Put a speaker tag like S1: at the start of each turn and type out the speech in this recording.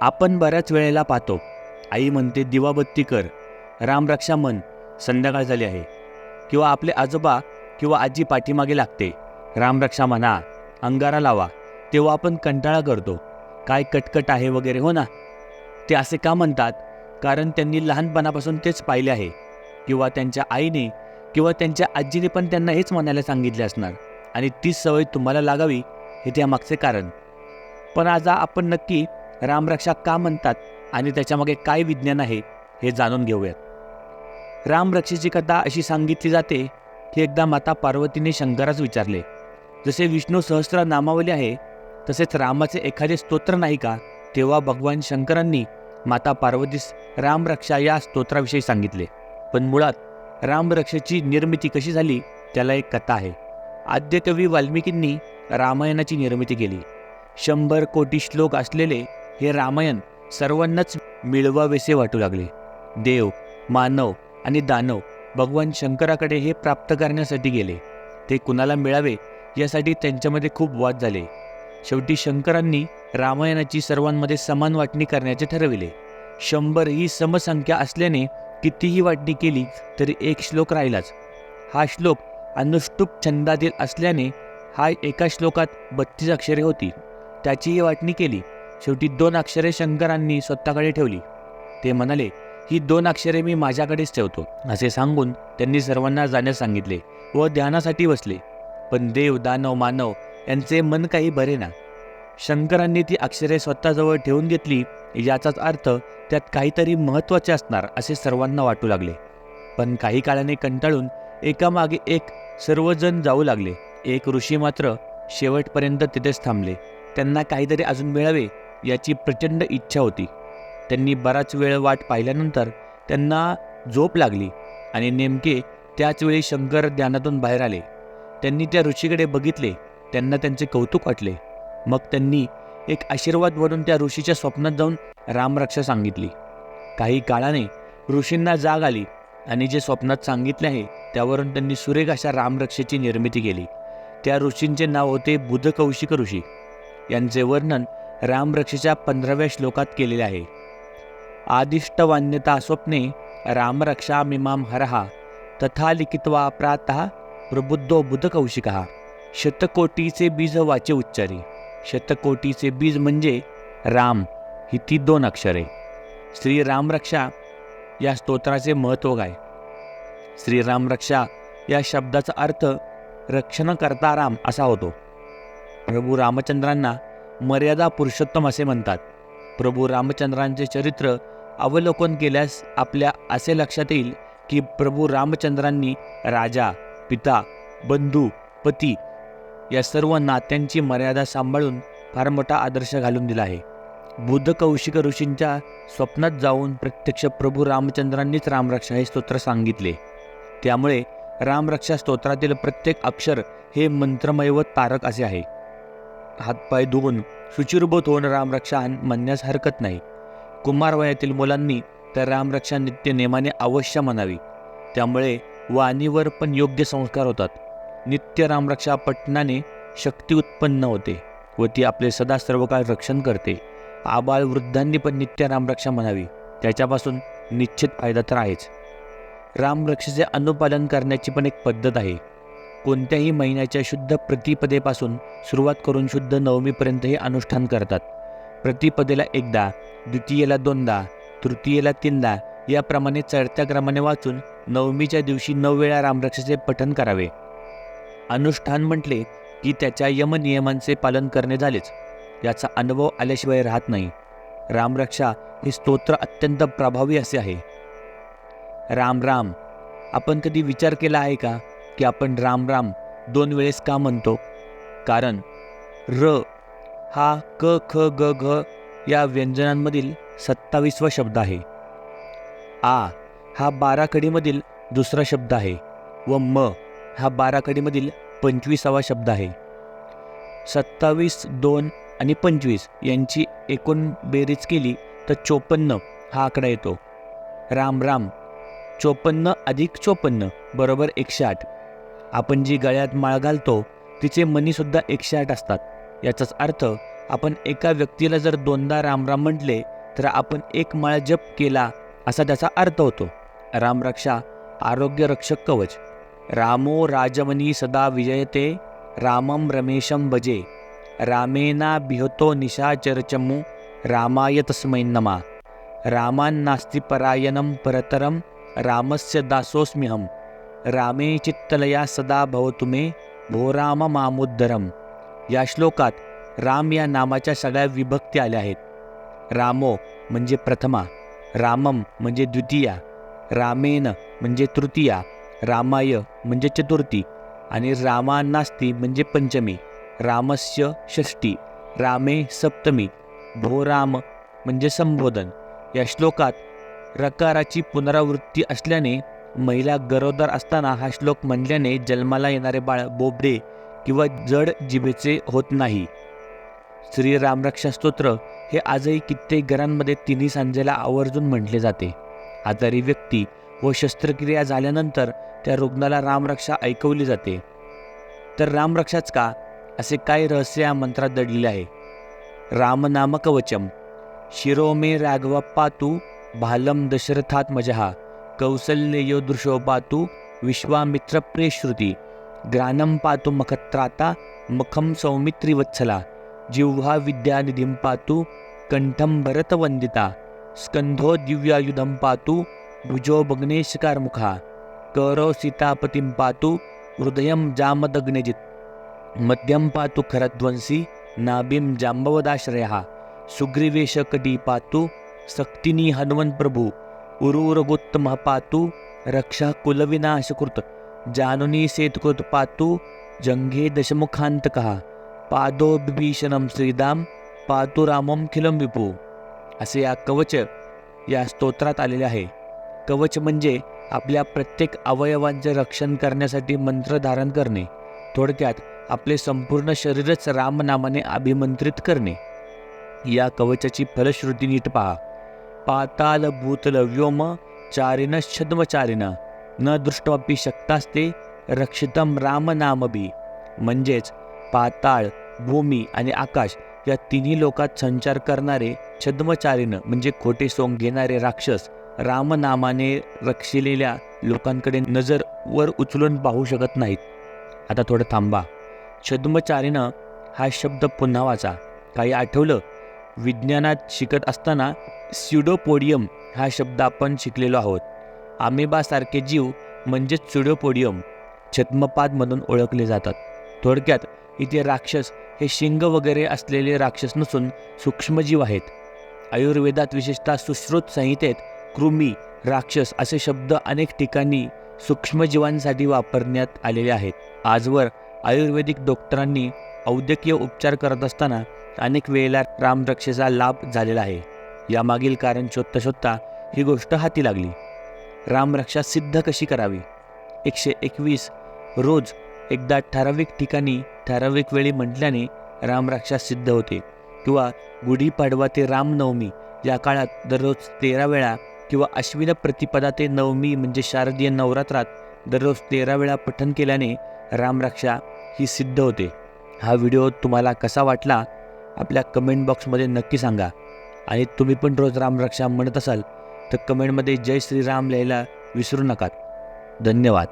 S1: आपण बऱ्याच वेळेला पाहतो. आई म्हणते दिवाबत्ती कर. रामरक्षा मन संध्याकाळ झाली आहे. किंवा आपले आजोबा किंवा आजी पाठीमागे लागते. रामरक्षा म्हणा अंगारा लावा. तेव्हा आपण कंटाळा करतो. काय कटकट आहे वगैरे हो ना? ते असे का म्हणतात? कारण त्यांनी लहानपणापासून तेच पाहिले आहे. किंवा त्यांच्या आईने किंवा त्यांच्या आजीने पण त्यांना हेच म्हणायला सांगितले असणार. आणि तीच सवय तुम्हाला लागावी हे त्यामागचे कारण. पण आज आपण नक्की रामरक्षा का म्हणतात आणि त्याच्यामागे काय विज्ञान आहे हे जाणून घेऊयात. रामरक्षेची कथा अशी सांगितली जाते की एकदा माता पार्वतीने शंकरास विचारले जसे विष्णू सहस्त्र नामावली आहे तसेच रामाचे एखादे स्तोत्र नाही का? तेव्हा भगवान शंकरांनी माता पार्वतीस रामरक्षा या स्तोत्राविषयी सांगितले. पण मुळात रामरक्षेची निर्मिती कशी झाली त्याला एक कथा आहे. आद्यकवी वाल्मिकींनी रामायणाची निर्मिती केली. शंभर कोटी श्लोक असलेले हे रामायण सर्वांनाच मिळवावेसे वाटू लागले. देव मानव आणि दानव भगवान शंकराकडे हे प्राप्त करण्यासाठी गेले. ते कुणाला मिळावे यासाठी त्यांच्यामध्ये खूप वाद झाले. शेवटी शंकरांनी रामायणाची सर्वांमध्ये समान वाटणी करण्याचे ठरविले. शंभर ही समसंख्या असल्याने कितीही वाटणी केली तरी एक श्लोक राहिलाच. हा श्लोक अनुष्टुप छंदातील असल्याने हा एका श्लोकात बत्तीस अक्षरे होती. त्याचीही वाटणी केली. शेवटी दोन अक्षरे शंकरांनी स्वतःकडे ठेवली. ते म्हणाले ही दोन अक्षरे मी माझ्याकडेच ठेवतो असे सांगून त्यांनी सर्वांना जाण्यास सांगितले व ध्यानासाठी बसले. पण देव दानव मानव यांचे मन काही बरे ना. शंकरांनी ती अक्षरे स्वतःजवळ ठेवून घेतली याचाच अर्थ त्यात काहीतरी महत्त्वाचे असणार असे सर्वांना वाटू लागले. पण काही काळाने कंटाळून एकामागे एक सर्वजण जाऊ लागले. एक ऋषी मात्र शेवटपर्यंत तिथेच थांबले. त्यांना काहीतरी अजून मिळावे याची प्रचंड इच्छा होती. त्यांनी बराच वेळ वाट पाहिल्यानंतर त्यांना झोप लागली आणि नेमके त्याचवेळी शंकर ध्यानातून बाहेर आले. त्यांनी त्या ऋषीकडे बघितले. त्यांना त्यांचे कौतुक वाटले. मग त्यांनी एक आशीर्वाद म्हणून त्या ऋषीच्या स्वप्नात जाऊन रामरक्षा सांगितली. काही काळाने ऋषींना जाग आली आणि जे स्वप्नात सांगितले आहे त्यावरून त्यांनी सुरेख अशा रामरक्षेची निर्मिती केली. त्या ऋषींचे नाव होते बुधकौशिक ऋषी. यांचे वर्णन रामरक्षेच्या पंधराव्या श्लोकात केलेले आहे. आदिष्टवान्यता स्वप्ने रामरक्षा मिमाम हरहा तथा लिखित्वा प्रातः प्रबुद्धो बुधकौशिकः. शतकोटीचे बीज वाचे उच्चारी. शतकोटीचे बीज म्हणजे राम ही ती दोन अक्षरे. श्री रामरक्षा या स्तोत्राचे महत्त्व काय? श्री रामरक्षा या शब्दाचा अर्थ रक्षणकर्ता राम असा होतो. प्रभू रामचंद्रांना मर्यादा पुरुषोत्तम असे म्हणतात. प्रभू रामचंद्रांचे चरित्र अवलोकन केल्यास आपल्या असे लक्षात येईल की प्रभू रामचंद्रांनी राजा पिता बंधू पती या सर्व नात्यांची मर्यादा सांभाळून फार मोठा आदर्श घालून दिला आहे. बुद्ध कौशिक ऋषींच्या स्वप्नात जाऊन प्रत्यक्ष प्रभू रामचंद्रांनीच रामरक्षा हे स्तोत्र सांगितले. त्यामुळे रामरक्षा स्तोत्रातील प्रत्येक अक्षर हे मंत्रमय व तारक असे आहे. हातपाय धुवून शुचिर्भूत होऊन रामरक्षा म्हणण्यास हरकत नाही. कुमार वयातील मुलांनी तर रामरक्षा नित्य नेमाने अवश्य म्हणावी. त्यामुळे वाणीवर पण योग्य संस्कार होतात. नित्य रामरक्षा पठणाने शक्ती उत्पन्न होते व ती आपले सदा सर्व काळ रक्षण करते. आबाळ वृद्धांनी पण नित्य रामरक्षा म्हणावी. त्याच्यापासून निश्चित फायदा तर आहेच. रामरक्षेचे अनुपालन करण्याची पण एक पद्धत आहे. कोणत्याही महिन्याच्या शुद्ध प्रतिपदेपासून सुरुवात करून शुद्ध नवमीपर्यंत हे अनुष्ठान करतात. प्रतिपदेला एकदा द्वितीयेला दोनदा तृतीयेला तीनदा याप्रमाणे चढत्या क्रमाने वाचून नवमीच्या दिवशी नऊ वेळा रामरक्षेचे पठण करावे. अनुष्ठान म्हटले की त्याच्या यमनियमांचे पालन करणे झालेच. याचा अनुभव आल्याशिवाय राहत नाही. रामरक्षा हे स्तोत्र अत्यंत प्रभावी असे आहे. राम राम आपण कधी विचार केला आहे का? की आपण राम राम दोन वेळेस का म्हणतो? कारण र हा क ख ग घ या व्यंजनांमधील सत्तावीसवा शब्द आहे. आ हा बारा कडीमधील दुसरा शब्द आहे व म हा बारा कडीमधील पंचवीसावा शब्द आहे. सत्तावीस दोन आणि पंचवीस यांची एकूण बेरीज केली तर चोपन्न हा आकडा येतो. राम राम चोपन्न अधिक चोपन्न बरोबर एकशे आठ. आपण जी गळ्यात माळ घालतो तिचे मनीसुद्धा एकशे आठ असतात. याचाच अर्थ आपण एका व्यक्तीला जर दोनदा रामराम म्हटले तर आपण एक माळ जप केला असा त्याचा अर्थ होतो. रामरक्षा आरोग्य रक्षक कवच. रामो राजमनी सदा विजयते रामम रमेशम भजे. रामेना बिहतो निशाचरचमू रामाय तस्मै नमा. रामान्नास्ति परतरं रामस्य दासोऽस्म्यहं रामे चित्तलया सदा भवतु मे भो राम या श्लोकात राम या नामाच्या सगळ्या विभक्ती आल्या आहेत. रामो म्हणजे प्रथमा रामम म्हणजे द्वितीया रामेन म्हणजे तृतीया रामाय म्हणजे चतुर्थी आणि रामानास्ती म्हणजे पंचमी रामस्य षष्टी रामे सप्तमी भो राम म्हणजे संबोधन. या श्लोकात रकाराची पुनरावृत्ती असल्याने महिला गरोदर असताना हा श्लोक म्हणल्याने जन्माला येणारे बाळ बोबडे किंवा जड जिभेचे होत नाही. श्री रामरक्षा स्तोत्र हे आजही कित्येक घरांमध्ये तिन्ही सांजेला आवर्जून म्हटले जाते. आजारी व्यक्ती व शस्त्रक्रिया झाल्यानंतर त्या रुग्णाला रामरक्षा ऐकवली जाते. तर रामरक्षाच का? असे काय रहस्य या मंत्रात दडलेले आहे? रामनामकवचम शिरो मे राघव पातू भालम दशरथात मजहा. कौसल्ययो दृशो पातू विश्वामित्र प्रेश्रुती। मखत्राता मखं सौमित्री वत्सला। जिह्वा विद्यानिधिं पातु कंठं भरतवंदिता स्कंधो दिव्यायुधं पातु भुजो भग्नेशकारमुखा। करो सीतापतिं पातु हृदयं जामदग्निजित्। मध्यं पातु खरध्वंसी नाभिं जाम्बवदाश्रयः। सुग्रीवेशकटी पातु सक्तिनी हनुमन्प्रभु पातु रक्षा कुलविनाशकृत। जानुनी सेतकृत पातु जङ्घे दशमुखान्तकः। पादो बिभीषणम श्रीदाम पातु रामम खिलम विपू असे या कवच या स्तोत्रात आलेले आहे। कवच म्हणजे आपल्या प्रत्येक अवयवांचे रक्षण करण्यासाठी मंत्र धारण करणे थोडक्यात आपले संपूर्ण शरीरच रामनामाने अभिमंत्रित करणे। या कवचाची फलश्रुती नीट पहा। पाताल भूतल व्योम चारिन छद्मचारिन न दृष्टवापी शक्तास्ते रक्षितम रामनामबी म्हणजेच पाताळ भूमी आणि आकाश या तिन्ही लोकात संचार करणारे छद्मचारीनं म्हणजे खोटे सोंग घेणारे राक्षस रामनामाने रक्षिलेल्या लोकांकडे नजर वर उचलून पाहू शकत नाहीत. आता थोडं थांबा. छद्मचारीनं हा शब्द पुन्हा वाचा. काही आठवलं? विज्ञानात शिकत असताना स्युडोपोडियम हा शब्द आपण शिकलेलो आहोत. आमेबासारखे जीव म्हणजेच स्युडोपोडियम छद्मपाद म्हणून ओळखले जातात. थोडक्यात इथे राक्षस हे शिंग वगैरे असलेले राक्षस नसून सूक्ष्मजीव आहेत. आयुर्वेदात विशेषतः सुश्रुत संहितेत कृमी राक्षस असे शब्द अनेक ठिकाणी सूक्ष्मजीवांसाठी वापरण्यात आलेले आहेत. आजवर आयुर्वेदिक डॉक्टरांनी औद्योगिक उपचार करत असताना अनेक वेळेला रामरक्षेचा लाभ झालेला आहे. यामागील कारण शोधता शोधता ही गोष्ट हाती लागली. रामरक्षा सिद्ध कशी करावी? एकशे एकवीस रोज एकदा ठराविक ठिकाणी ठराविक वेळी म्हटल्याने रामरक्षा सिद्ध होते किंवा गुढीपाडवा ते रामनवमी या काळात दररोज तेरा वेळा किंवा अश्विन प्रतिपदा ते नवमी म्हणजे शारदीय नवरात्रात दररोज तेरा वेळा पठण केल्याने रामरक्षा ही सिद्ध होते. हा व्हिडिओ तुम्हाला कसा वाटला? आपल्या कमेंट बॉक्समध्ये नक्की सांगा. आणि तुम्ही पण रोज रामरक्षा म्हणत असाल तर कमेंटमध्ये जय श्रीराम लिहायला विसरू नका. धन्यवाद.